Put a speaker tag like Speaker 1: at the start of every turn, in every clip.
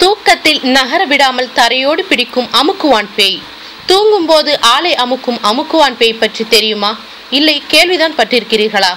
Speaker 1: தூக்கத்தில் நகர விடாமல் தரையோடு பிடிக்கும் அமுக்குவான் பேய். தூங்கும்போது ஆளை அமுக்கும் அமுக்குவான் பேய் பற்றி தெரியுமா? இல்லை கேள்விதான் பட்டிருக்கிறீர்களா?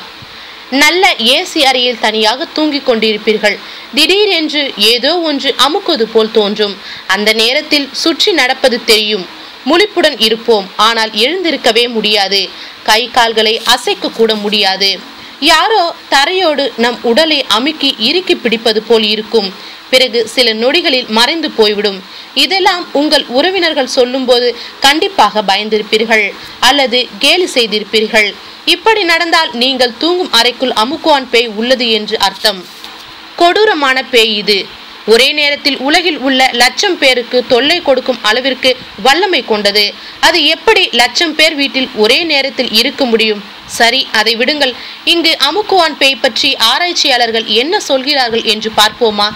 Speaker 1: நல்ல ஏசி அறையில் தனியாக தூங்கிக் கொண்டிருப்பீர்கள். திடீரென்று ஏதோ ஒன்று அமுக்குவது போல் தோன்றும். அந்த நேரத்தில் சுற்றி நடப்பது தெரியும். முழிப்புடன் இருப்போம். ஆனால் எழுந்திருக்கவே முடியாது. கை கால்களை அசைக்க கூட முடியாது. யாரோ தரையோடு நம் உடலை அமுக்கி இறுக்கி பிடிப்பது போல் இருக்கும். பிறகு சில நொடிகளில் மறைந்து போய்விடும். இதெல்லாம் உங்கள் உறவினர்கள் சொல்லும்போது கண்டிப்பாக பயந்திருப்பீர்கள் அல்லது கேலி செய்திருப்பீர்கள். இப்படி நடந்தால் நீங்கள் தூங்கும் அறைக்குள் அமுக்குவான் பேய் உள்ளது என்று அர்த்தம். கொடூரமான பேய் இது. ஒரே நேரத்தில் உலகில் உள்ள லட்சம் பேருக்கு தொல்லை கொடுக்கும் அளவிற்கு வல்லமை கொண்டது. அது எப்படி லட்சம் பேர் வீட்டில் ஒரே நேரத்தில் இருக்க முடியும்? சரி அதை விடுங்கள். இங்கு அமுக்குவான் பேய் பற்றி ஆராய்ச்சியாளர்கள் என்ன சொல்கிறார்கள் என்று பார்ப்போமா?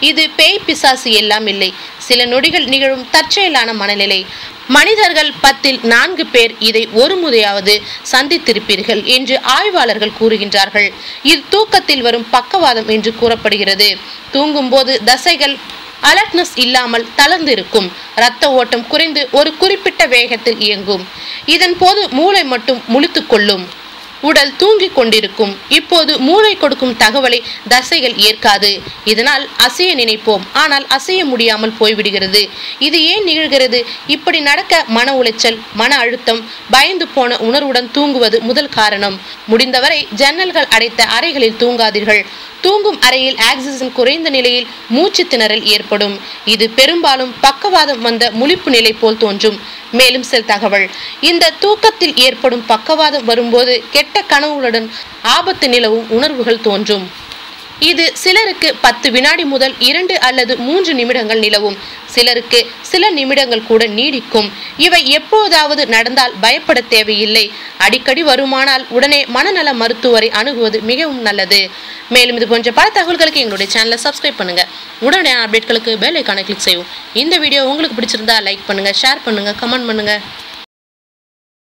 Speaker 1: இது பேய் பிசாசு எல்லாம் இல்லை. சில நொடிகள் நிகழும் தற்செயலான மனநிலை. மனிதர்கள் பத்தில் நான்கு பேர் இதை ஒரு முறையாவது சந்தித்திருப்பீர்கள் என்று ஆய்வாளர்கள் கூறுகின்றார்கள். இது தூக்கத்தில் வரும் பக்கவாதம் என்று கூறப்படுகிறது. தூங்கும்போது தசைகள் அலர்ட்னஸ் இல்லாமல் தளர்ந்திருக்கும். இரத்த ஓட்டம் குறைந்து ஒரு குறிப்பிட்ட வேகத்தில் இயங்கும். இதன் போது மூளை மட்டும் முழித்து கொள்ளும் உடல் தூங்கிக் கொண்டிருக்கும். இப்போது மூளை கொடுக்கும் தகவலை தசைகள் ஏற்காது. இதனால் அசைய நினைப்போம். ஆனால் அசைய முடியாமல் போய்விடுகிறது. இது ஏன் நிகழ்கிறது? இப்படி நடக்க மன உளைச்சல் மன அழுத்தம் பயந்து போன உணர்வுடன் தூங்குவது முதல் காரணம். முடிந்தவரை ஜன்னல்கள் அடைத்த அறைகளில் தூங்காதீர்கள். தூங்கும் அறையில் ஆக்சிஜன் குறைந்த நிலையில் மூச்சு திணறல் ஏற்படும். இது பெரும்பாலும் பக்கவாதம் வந்த முழிப்பு நிலை போல் தோன்றும். மேலும் சில தகவல். இந்த தூக்கத்தில் ஏற்படும் பக்கவாதம் வரும்போது கெட்ட கனவுகளுடன் ஆபத்து நிலவும் உணர்வுகள் தோன்றும். இது சிலருக்கு பத்து வினாடி முதல் இரண்டு அல்லது மூன்று நிமிடங்கள் நிலவும். சிலருக்கு சில நிமிடங்கள் கூட நீடிக்கும். இவை எப்போதாவது நடந்தால் பயப்பட தேவையில்லை. அடிக்கடி வருமானால் உடனே மனநல மருத்துவரை அணுகுவது மிகவும் நல்லது. மேலும் இது போன்ற பல தகவல்களுக்கு எங்களுடைய சேனலை சப்ஸ்கிரைப் பண்ணுங்க. உடனே அப்டேட்களுக்கு பெல் ஐக்கானை கிளிக் செய்வோம் இந்த வீடியோ உங்களுக்கு பிடிச்சிருந்தா லைக் பண்ணுங்க ஷேர் பண்ணுங்க கமெண்ட் பண்ணுங்க.